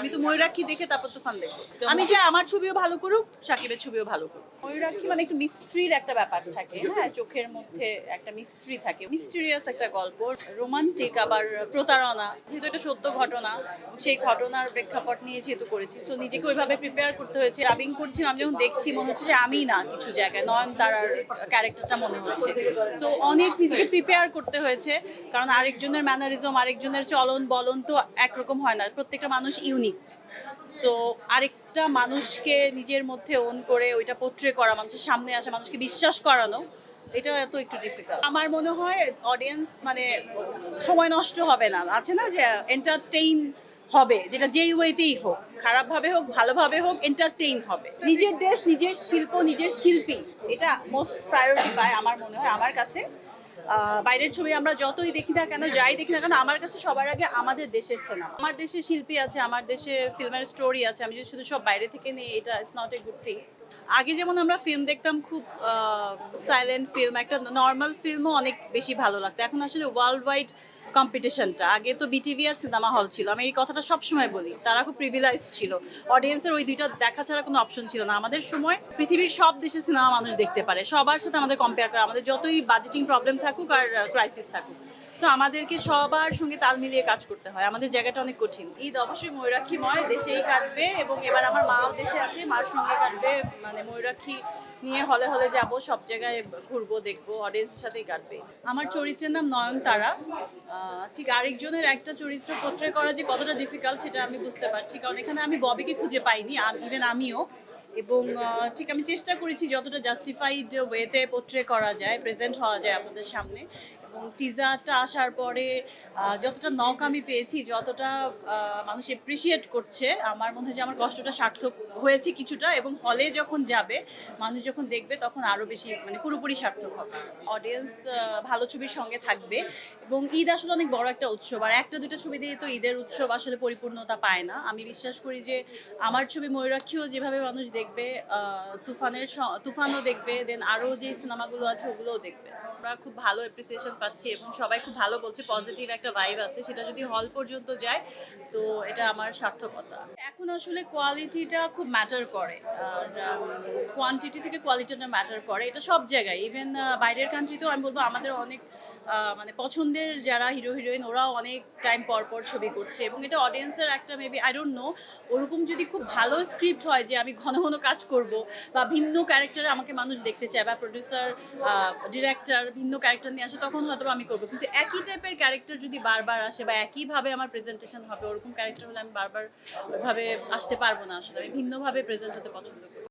আমি তো ময়ূরাক্ষী দেখে তারপর তুফান দেখব। আমি যে আমার ছবিও ভালো করুক সাকিবের ছবিও ভালো করুক। ময়ূরাক্ষী মানে একটু মিস্ট্রির একটা ব্যাপার থাকে হ্যাঁ? চোখের মধ্যে একটা মিস্ট্রি থাকে। মিস্টিরিয়াস একটা গল্প রোমান্টিক আবার প্রতারণা। যেহেতু এটা সত্য ঘটনা সেই ঘটনার প্রেক্ষাপট নিয়ে যেহেতু করেছি সো নিজেকে ওইভাবে প্রিপেয়ার করতে হয়েছে। রাবিং করছি আমি যখন দেখছি মনে হচ্ছে যে আমি না কিছু জায়গায় নয়ন তারার ক্যারেক্টারটা মনে হচ্ছে। সো অনেক নিজেকে প্রিপেয়ার করতে হয়েছে কারণ আরেকজনের ম্যানারিজম আরেকজনের চলন বলন তো একরকম হয় না। প্রত্যেকটা মানুষ ইউনিক সো আরেকটা মানুষকে নিজের মধ্যে ওন করে ওইটা পোট্রে করা, মানুষের সামনে আসা, মানুষকে বিশ্বাস করানো, এটা এত একটু ডিফিকাল্ট আমার মনে হয় অডিয়েন্স মানে সময় নষ্ট হবে না। আছে না যে এন্টারটেইন হবে, যেটা যেই ওয়েতেই হোক। খারাপভাবে হোক, ভালোভাবে হোক এন্টারটেইন হবে। নিজের দেশ, নিজের শিল্প, নিজের শিল্পী, এটা মোস্ট প্রায়োরিটি পায় আমার মনে হয়। আমার কাছে বাইরের ছবি আমরা যতই দেখি না কেন, যাই দেখি না কেন, আমার কাছে সবার আগে আমাদের দেশের সিনেমা আমার দেশে শিল্পী আছে, আমার দেশে ফিল্মের স্টোরি আছে, আমি যদি শুধু সব বাইরে থেকে নিই, এটা it's not a good thing আগে যেমন আমরা ফিল্ম দেখতাম খুব সাইলেন্ট ফিল্ম একটা নর্মাল ফিল্মও অনেক বেশি ভালো লাগতো। এখন আসলে ওয়ার্ল্ড ওয়াইড কম্পিটিশনটা আগে তো বিটিভি আর সিনেমা হল ছিল। আমি এই কথাটা সব সময় বলি। তারা খুব প্রিভিলাইজ ছিল। অডিয়েন্সের ওই দুইটা দেখা ছাড়া কোনো অপশন ছিল না। আমাদের সময় পৃথিবীর সব দেশে সিনেমা মানুষ দেখতে পারে। সবার সাথে আমাদের কম্পেয়ার করে। আমাদের যতই বাজেটিং প্রবলেম থাকুক আর ক্রাইসিস থাকুক। সো আমাদেরকে সবার সঙ্গে তাল মিলিয়ে কাজ করতে হয়। আমাদের জায়গাটা অনেক কঠিন। ঈদ অবশ্যই ময়ূরাক্ষীময় দেশেই কাটবে এবং এবার আমার মাও দেশে আছে। মার সঙ্গে কাটবে। মানে ময়ূরাক্ষী নিয়ে হলে হলে যাব, সব জায়গায় ঘুরবো, দেখব অডিয়েন্সের সাথেই কাটবে। আমার চরিত্রের নাম নয়নতারা ঠিক আরেকজনের একটা চরিত্র পোট্রে করা যে কতটা ডিফিকাল্ট সেটা আমি বুঝতে পারছি, কারণ এখানে আমি ববিকে খুঁজে পাইনি ইভেন আমিও। এবং ঠিক আমি চেষ্টা করেছি যতটা জাস্টিফাইড ওয়েতে পোট্রে করা যায় প্রেজেন্ট হওয়া যায় আপনাদের সামনে। এবং টিজারটা আসার পরে যতটা নক আমি পেয়েছি, যতটা মানুষ এপ্রিসিয়েট করছে, আমার মনে হয় যে আমার কষ্টটা সার্থক হয়েছে কিছুটা এবং হলে যখন যাবে, মানুষ যখন দেখবে, তখন আরও বেশি মানে পুরোপুরি সার্থক হবে। অডিয়েন্স ভালো ছবির সঙ্গে থাকবে এবং ঈদ আসলে অনেক বড় একটা উৎসব। আর একটা দুটো ছবি দিয়ে তো ঈদের উৎসব আসলে পরিপূর্ণতা পায় না। আমি বিশ্বাস করি যে আমার ছবি ময়ূরাক্ষীও যেভাবে মানুষ দেখবে তুফানের তুফানও দেখবে দেন আরও যে সিনেমাগুলো আছে, ওগুলোও দেখবে। আমরা খুব ভালো অ্যাপ্রিসিয়েশন পাচ্ছি এবং সবাই খুব ভালো বলছে পজিটিভ একটা ভাইব আছে। সেটা যদি হল পর্যন্ত যায়, তো এটা আমার সার্থকতা। এখন আসলে কোয়ালিটিটা খুব ম্যাটার করে। আর কোয়ান্টিটি থেকে কোয়ালিটিটা ম্যাটার করে। এটা সব জায়গায় ইভেন বাইরের কান্ট্রিতেও আমি বলব আমাদের অনেক মানে পছন্দের যারা হিরো হিরোইন ওরাও অনেক টাইম পর পর ছবি করছে এবং এটা অডিয়েন্সের একটা মেবি আই ডোন্ট নো ওরকম যদি খুব ভালো স্ক্রিপ্ট হয় যে আমি ঘন ঘন কাজ করব বা ভিন্ন ক্যারেক্টারে আমাকে মানুষ দেখতে চায় বা প্রডিউসার ডিরেক্টর ভিন্ন ক্যারেক্টার নিয়ে আসে, তখন হয়তো আমি করব। কিন্তু একই টাইপের ক্যারেক্টার যদি বারবার আসে বা একইভাবে আমার প্রেজেন্টেশন হবে, ওরকম ক্যারেক্টার হলে আমি বারবার ওইভাবে আসতে পারব না আসলে। আমি ভিন্নভাবে প্রেজেন্ট হতে পছন্দ করি।